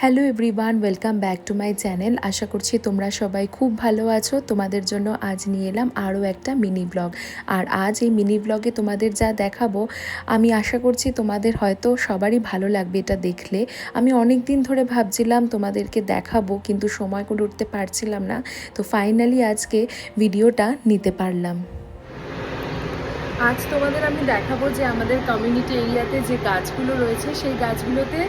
Hello everyone welcome back to my channel আশা করছি তোমরা সবাই খুব ভালো আছো। তোমাদের জন্য আজ নিয়ে এলাম আরও একটা মিনি ব্লগ আর আজ এই মিনি ব্লগে তোমাদের যা দেখাবো, আমি আশা করছি তোমাদের হয়তো সবারই ভালো লাগবে এটা দেখলে। আমি অনেক দিন ধরে ভাবছিলাম তোমাদেরকে দেখাবো, কিন্তু সময় করে উঠতে পারছিলাম না। তো ফাইনালি আজকে ভিডিওটা নিতে পারলাম। আজ তোমাদের আমি দেখাবো যে আমাদের কমিউনিটি এরিয়াতে যে গাছগুলো রয়েছে, সেই গাছগুলোতে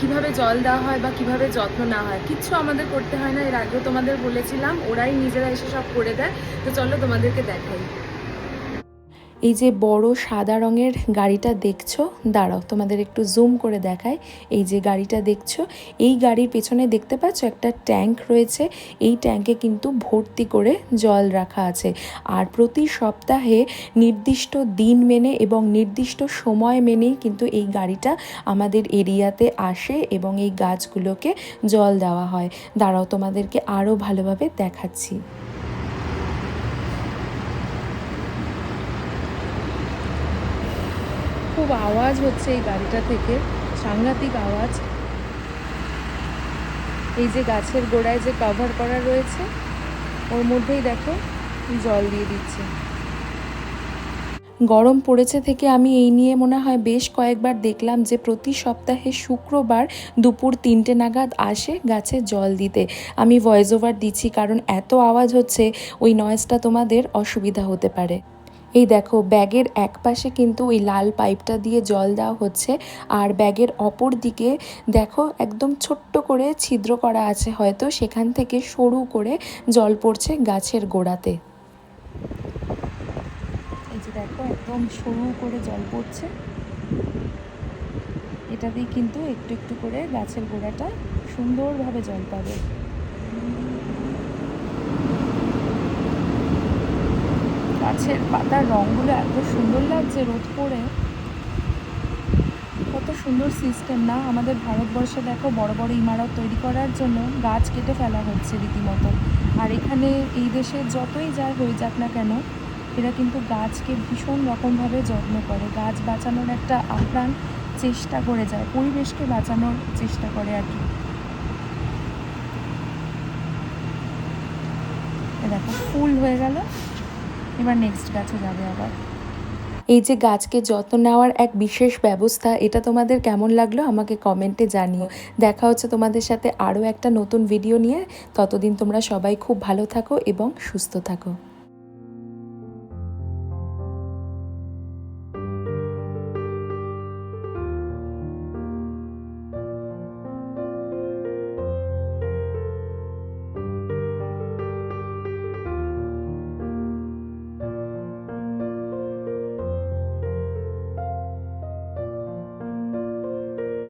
কীভাবে জল দেওয়া হয় বা কীভাবে যত্ন না হয়। কিচ্ছু আমাদের করতে হয় না, এর আগেও তোমাদের বলেছিলাম, ওরাই নিজেরা এসে সব করে দেয়। তো চলো তোমাদেরকে দেখাই। এই যে বড় সাদা রঙের গাড়িটা দেখছ? দাঁড়াও, তোমাদের একটু জুম করে দেখায় এই যে গাড়িটা দেখছ, এই গাড়ির পেছনে দেখতে পাচ্ছ একটা ট্যাঙ্ক রয়েছে। এই ট্যাঙ্কে কিন্তু ভর্তি করে জল রাখা আছে। আর প্রতি সপ্তাহে নির্দিষ্ট দিন মেনে এবং নির্দিষ্ট সময় মেনেই কিন্তু এই গাড়িটা আমাদের এরিয়াতে আসে এবং এই গাছগুলোকে জল দেওয়া হয়। দাঁড়াও, তোমাদেরকে আরও ভালোভাবে দেখাচ্ছি। খুব আওয়াজ হচ্ছে এই গাড়িটা থেকে, সাংঘাতিক আওয়াজ। এই যে গাছের গোড়ায় যে কভার করা রয়েছে, ওর মধ্যেই দেখো জল দিয়ে দিচ্ছে। গরম পড়েছে থেকে আমি এই নিয়ে মনে হয় বেশ কয়েকবার দেখলাম যে প্রতি সপ্তাহে শুক্রবার দুপুর তিনটে নাগাদ আসে গাছে জল দিতে। আমি ভয়েস ওভার দিচ্ছি কারণ এত আওয়াজ হচ্ছে, ওই নয়েজটা তোমাদের অসুবিধা হতে পারে। এই দেখো, ব্যাগের এক পাশে কিন্তু ওই লাল পাইপটা দিয়ে জল দেওয়া হচ্ছে আর ব্যাগের অপর দিকে দেখো, একদম ছোট্ট করে ছিদ্র করা আছে হয়তো, সেখান থেকে সরু করে জল পড়ছে গাছের গোড়াতে। এই যে দেখো, একদম সরু করে জল পড়ছে। এটা দিয়ে কিন্তু একটু একটু করে গাছের গোড়াটা সুন্দরভাবে জল পাবে। গাছের পাতার রঙগুলো এত সুন্দর লাগছে রোদ পড়ে কত সুন্দর সিস্টেম না? আমাদের ভারতবর্ষে দেখো বড় বড় ইমারত তৈরি করার জন্য গাছ কেটে ফেলা হচ্ছে রীতিমতো। আর এখানে এই দেশে যতই যাই হয়ে যাক না কেন, এরা কিন্তু গাছকে ভীষণ রকমভাবে যত্ন করে। গাছ বাঁচানোর একটা আপ্রাণ চেষ্টা করে যায়, পরিবেশকে বাঁচানোর চেষ্টা করে আর কি। দেখো, ফুল হয়ে গেল। এবার নেক্সট গাছে যাবে আবার। এই যে গাছকে যত্ন নেওয়ার এক বিশেষ ব্যবস্থা, এটা তোমাদের কেমন লাগল আমাকে কমেন্টে জানিও। দেখা হচ্ছে তোমাদের সাথে আরও একটা নতুন ভিডিও নিয়ে। ততদিন তোমরা সবাই খুব ভালো থাকো এবং সুস্থ থাকো।